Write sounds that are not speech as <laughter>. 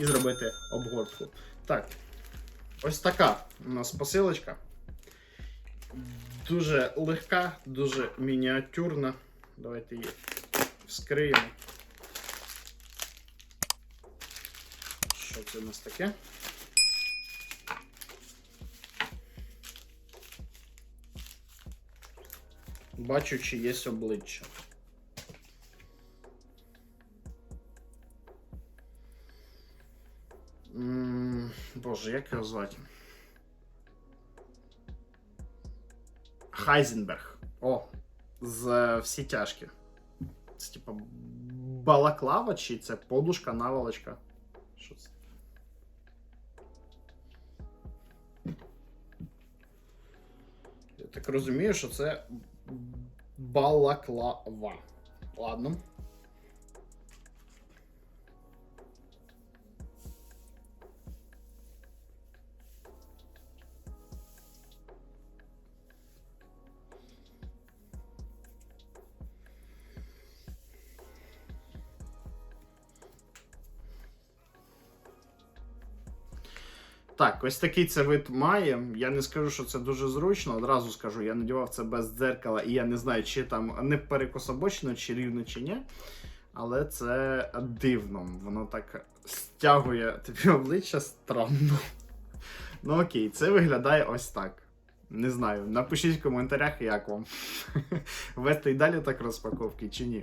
і зробити обгортку. Так, ось така у нас посилочка. Дуже легка, дуже мініатюрна. Давайте її вскриємо. Що це у нас таке? Бачу, чи є обличчя. Боже, як його звати? Хайзенберг. О, з е, всі тяжкі. Це типа балаклава чи це подушка, наволочка? Що це? Я так розумію, що це балаклава. Ладно. Так, ось такий це вид має. Я не скажу, що це дуже зручно. Одразу скажу, я надівав це без дзеркала, і я не знаю, чи там не перекособочено, чи рівно, чи ні. Але це дивно. Воно так стягує тобі обличчя странно. Ну окей, це виглядає ось так. Не знаю. Напишіть в коментарях, як вам. <laughs> Вести й далі так розпаковки чи ні.